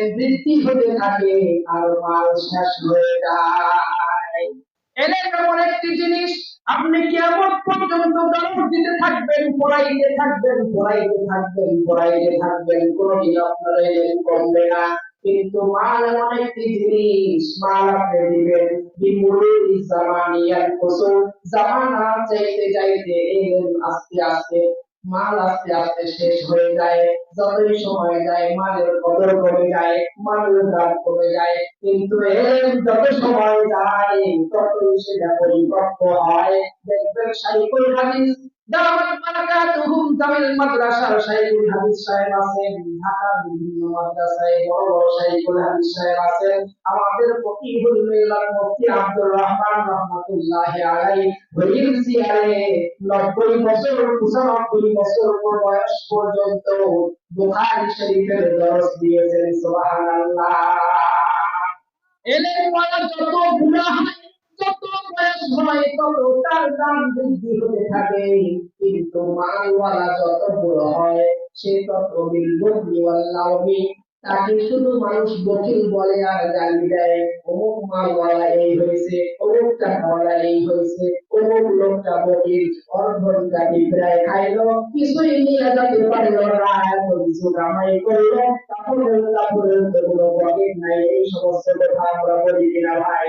বৃদ্ধি হতে থাকে আর মাল শেষ হয়ে যায়। একটি জিনিস, আপনি কেমন পর্যন্ত দরজ দিতে থাকবেন, পড়াইতে থাকবেন পড়াইতে থাকবেন পড়াইতে থাকবেন, কোনদিন আপনার কমবে না। কিন্তু মাল জিনিস, মাল আপনি দিবেন বিমুরুল জামানিয়াল কুসুম জামানা চাইতে চাইতে আস্তে আস্তে মাল আস্তে আস্তে শেষ হয়ে যায়। যতই সময় যায়, মালের কদর কমে যায়, মালের দাম কমে যায়। কিন্তু যত সময় যায়, ততই সেটা পরিপক্ক হয়। দেখবেন সাইকুল হাদিস দাওয়াত বারাকাতুহুম জামিল মাদ্রাসার সাইকুল হাদিস সাহেব আছেন, ঢাকার বিভিন্ন মাদ্রাসায় বড় বড় সাইকুল হাদিস সাহেব আছেন। আমাদের ফকিহুল মিল্লাত মুফতি আব্দুর রহমান রহমাতুল্লাহি আলাইহি হরিম সিয়ারে 90 বছর 95 বছর বয়স পর্যন্ত দিয়েছেন যত বয়স হয় তত তার দাম বৃদ্ধি হতে থাকে। কিন্তু মালওয়ালা যত বড় হয়, সে তত বিলবুদ্দি তাকে শুধু মানুষ বকিল বলে আর গালি দেয়। অমুক মালওয়ালা এই হয়েছে অমুক টাকাওয়ালা এই হয়েছে, অমুক লোকটা বকিল অর্ধনটা বিপ্রায় খাইলো, কিছুই নিয়ে যেতে পারল না। এত কিছু কামাই করল তারপরে তারপরে কোনো বকিল নাই। এই সমস্ত কথা আমরা বলি কিনা ভাই?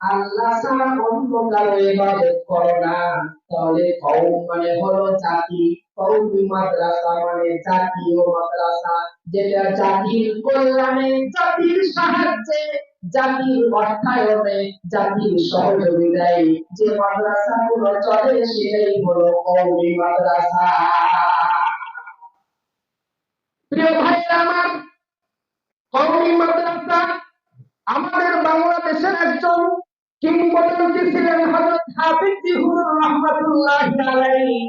আল্লাহ ছাড়া অন্য কারও ইবাদত করো না। তাহলে কওম মানে হলো জাতি। কওমি মাদ্রাসা মানে জাতীয় মাদ্রাসা, যেটা জাতির কল্যাণে, জাতির সাহায্যে, জাতির অর্থায়নে, জাতির সহযোগিতায়। যে মাদ্রাসা গুলো চলে, সেটাই হলো কওমি মাদ্রাসা। প্রিয় ভাইয়েরা আমার, কওমি মাদ্রাসা আমাদের বাংলাদেশের একজন কিংবদন্তি ছিলেন হযরত হাফিজ রাহমাতুল্লাহ আলাইহি,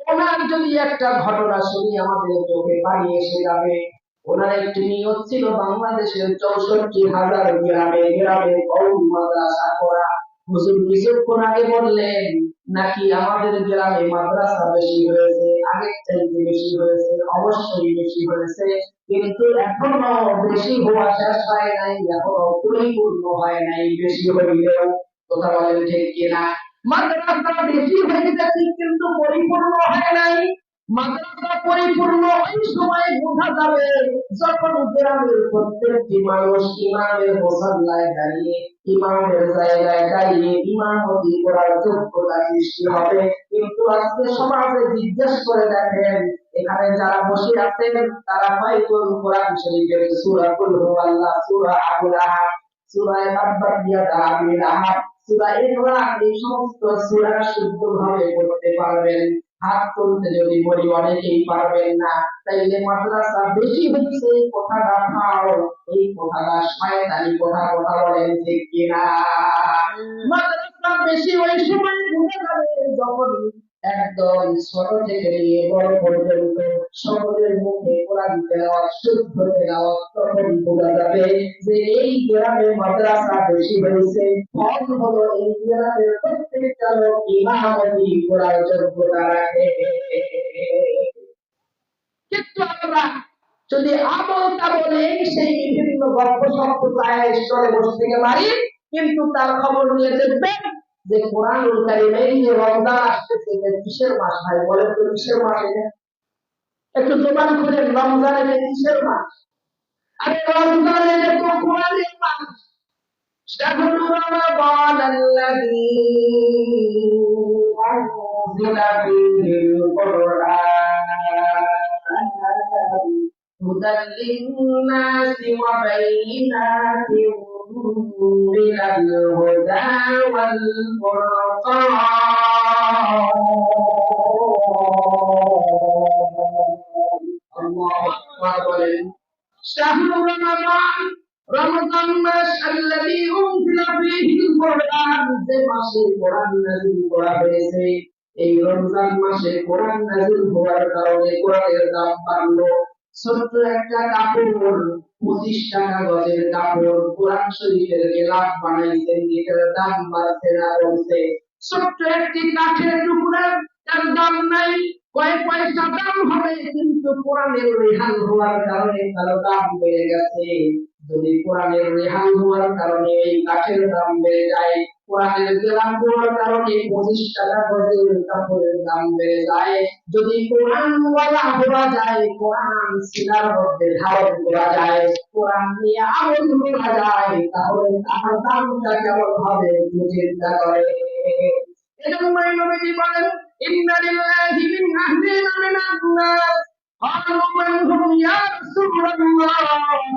ওনার যদি একটা ঘটনা শুনি আমাদের চোখে পানি এসে যাবে, ওনার একটি নিয়ত ছিল বাংলাদেশের চৌষট্টি হাজার গ্রামে গ্রামে মাদ্রাসা করা। হুজুর কিছুক্ষণ আগে বললেন নাকি আমাদের গ্রামে মাদ্রাসা বেশি হয়েছে, আগের চাইতে বেশি হয়েছে, অবশ্যই বেশি হয়েছে, কিন্তু এখনও বেশি হওয়া শেষ হয় নাই, এখনও পরিপূর্ণ হয় নাই, বেশি হইলেও কথা বলেন ঠিক কিনা? মাদ্রাসা বেশি হয়েছে কিন্তু পরিপূর্ণ হয় নাই মাদ্রাসা পরিপূর্ণ ওই বোঝা যাবে যখন গ্রামের মানুষ ইমামের মোসাল্লায় দাঁড়িয়ে, ইমামের জায়গায় দাঁড়িয়ে ইমামতি করার যোগ্যতা সৃষ্টি হবে। কিন্তু আজকে সমাজে জিজ্ঞেস করে দেখেন, এখানে যারা বসে আছেন, তারা কয়জন কোরআন শরীফের সূরা কুল হুয়াল্লাহ, সূরা আবুল আহাদ সূরা তাব্বাত ইয়াদা আবিল আহাদ সূরা এই সমস্ত সূরা শুদ্ধভাবে পড়তে পারবেন। হাত তুলতে যদি বলি অনেকেই পারবেন না তাইলে মাদ্রাসা বেশি এই কথাটা খাও এই কথাটা শয়তানি কথা কথা বলেন যে কিনা? মাদ্রাসা বেশি ওই সময় বোঝা যাবে। যখন একদম নিয়ে বড় সকলের মুখে কোরআন তেলাওয়াত, শুদ্ধ তেলাওয়াত তখন বোঝা যাবে যে এই গ্রামে মাদ্রাসা বেশি হয়েছে। ফল এই গ্রামের প্রত্যেকটা লোক করার যোগ্যতা রাখে। কিন্তু আমরা যদি আমল বলে, সেই বিভিন্ন গল্প চায় স্তরে বসে থেকে কিন্তু তার খবর নিয়ে দেখবেন যে কোরআনুল কারিমে এই যে রমজান আসতেছে এটা কিসের মাস ভাই বলেন তো কিসের মাস এটা একটু জবান খুলে রমজানের এটা কিসের মাস আরে রমজানের এটা তো কোরআনের মাস شهر رمضان الذي أنزل فيه القرآن هدى للناس وبينات من الهدى والفرقان الله أكبر شهر رمضان رمضان মাস الذي أنزل فيه القرآن যে মাসে কোরআন নাজিল করা হয়েছে এই রমজান মাসে কোরআন নাজিল হওয়ার কারণে কোরআনের দাম বাড়লো ছোট্ট একটা কাপড়, পঁচিশ টাকা গজের কাপড়, কোরআন শরীফের বানাইছেন এটার দাম বাড়ছে না ছোট্ট একটি কাঠের টুকরা, তার দাম নাই কয়েক পয়সা দাম হবে, কিন্তু কোরআনের রেহান হওয়ার কারণে তার দাম বেড়ে গেছে। যদি কোরআনের রেহান হওয়ার কারণে এই কাঠের দাম বেড়ে যায় কোরআনের গেলাম হওয়ার কারণে পঁচিশ টাকা গজের কাপড়ের দাম বেড়ে যায় যদি কোরআন ওয়ালা হওয়া যায় কোরআন সিনার মধ্যে ধারণ করা যায় কোরআন নিয়ে আমল করা যায় তাহলে তার দামটা কেমন হবে একটু চিন্তা করে এজন্যই নবীজি বলেন ইন্না লিল্লাহি মিন আহলিনা মিনান নাস قالوا من هم يا رسول الله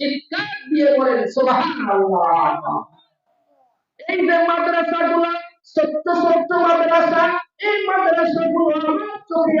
চিৎকার দিয়ে বলেন এই যে মাদ্রাসাগুলো সত্য সত্য মাদ্রাসা এই মাদ্রাসাগুলো আমার চোখে